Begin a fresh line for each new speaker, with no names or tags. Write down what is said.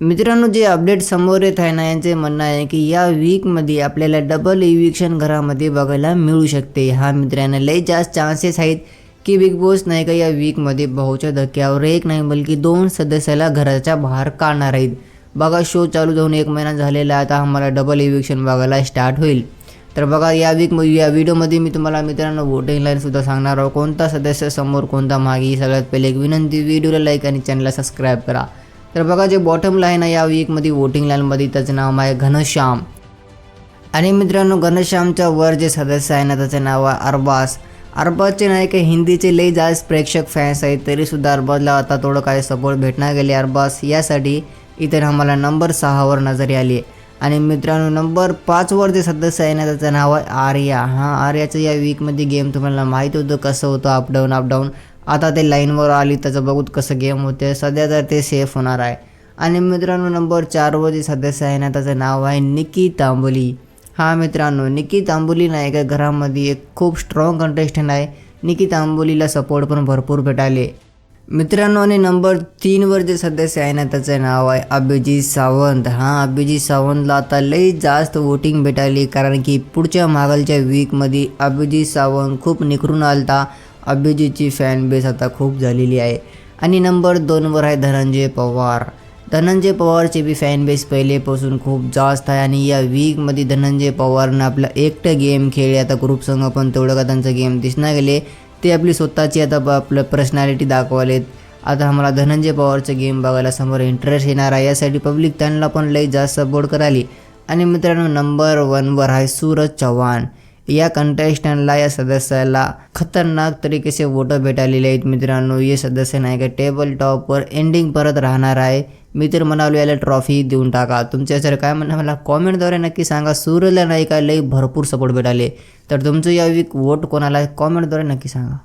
मित्रांनो जे अपडेट समोर येत आहे ना यांचे म्हणणं आहे की या वीकमध्ये आपल्याला डबल इविक्शन घरामध्ये बघायला मिळू शकते. हा मित्रांनो लई जास्त चान्सेस आहेत की बिग बॉस नाही का या वीकमध्ये भाऊच्या धक्क्यावर एक नाही बल्कि दोन सदस्याला घराच्या बाहेर काढणार आहेत. बघा शो चालू जाऊन एक महिना झालेला आता आम्हाला डबल इविक्शन बघायला स्टार्ट होईल. तर बघा या वीक या व्हिडिओमध्ये मी तुम्हाला मित्रांनो वोटिंग लाईनसुद्धा सांगणार आहोत. कोणता सदस्य समोर कोणता मागे सगळ्यात पहिले एक विनंती. व्हिडिओला लाईक आणि चॅनलला सबस्क्राईब करा. तर बघा जे बॉटमला आहे ना या वीकमध्ये वोटिंग लाईनमध्ये त्याचं नाव आहे घनश्याम. आणि मित्रांनो घनश्यामच्या वर जे सदस्य आहे ना त्याचं नाव आहे अरबाज. अरबाजचे नाही का हिंदीचे लई जास्त प्रेक्षक फॅन्स आहेत तरीसुद्धा अरबाजला आता थोडं काय सपोर्ट भेटणार गेले. अरबाज यासाठी इतर आम्हाला नंबर सहावर नजरी आली आहे. आणि मित्रांनो नंबर पाचवर जे सदस्य आहे ना त्याचं नाव आहे आर्या. हां आर्याचं या वीकमध्ये गेम तुम्हाला माहीत होतं कसं होतं अपडाऊन अपडाऊन आता ते लाईनवर आली त्याचं बघूत कसं गेम होते. सध्या तर ते सेफ होणार आहे. आणि मित्रांनो नंबर चारवर जे सदस्य आहे ना त्याचं नाव आहे निकी तांबोली हा मित्रांनो निकी तांबोली नाही का घरामध्ये एक खूप स्ट्रॉंग कंटेस्टंट आहे. निकी तांबोलीला सपोर्ट पण भरपूर भेटाले. मित्रांनो आणि नंबर तीनवर जे सदस्य आहे ना त्याचं नाव आहे अभिजित सावंत. हां अभिजित सावंतला आता लई जास्त वोटिंग भेटाली. कारण की पुढच्या मागलच्या वीकमध्ये अभिजित सावंत खूप निखरून आलता. अभिजितची फॅनबेस आता खूप झालेली आहे. आणि नंबर दोनवर आहे धनंजय पवार. धनंजय पवारचे बी फॅनबेस पहिलेपासून खूप जास्त आहे आणि या वीकमध्ये धनंजय पवारनं आपला एकटं गेम खेळले. आता ग्रुप संघ पण तेवढं का त्यांचं गेम दिसणार गेले. ते आपली स्वतःची आता आपलं पर्सनॅलिटी दाखवालेत. आता आम्हाला धनंजय पवारचं गेम बघायला समोर इंटरेस्ट येणार आहे. यासाठी पब्लिक त्यांना पण लई जास्त सपोर्ट कराली आणि मित्रांनो नंबर वनवर आहे सूरज चव्हाण. या कंटेस्टंटला या सदस्याला खतरनाक तरीके से वोटं भेटालेले आहेत मित्रांनो. हे सदस्य नाही का टेबल टॉपवर एंडिंग परत राहणार आहे. मी तर म्हणालो याला ट्रॉफी देऊन टाका. तुमच्या सर काय म्हणणं मला कॉमेंटद्वारे नक्की सांगा. सूर्यला नाही का लई भरपूर सपोर्ट भेटाले. तर तुमचं या वीक वोट कोणाला कॉमेंटद्वारे नक्की सांगा.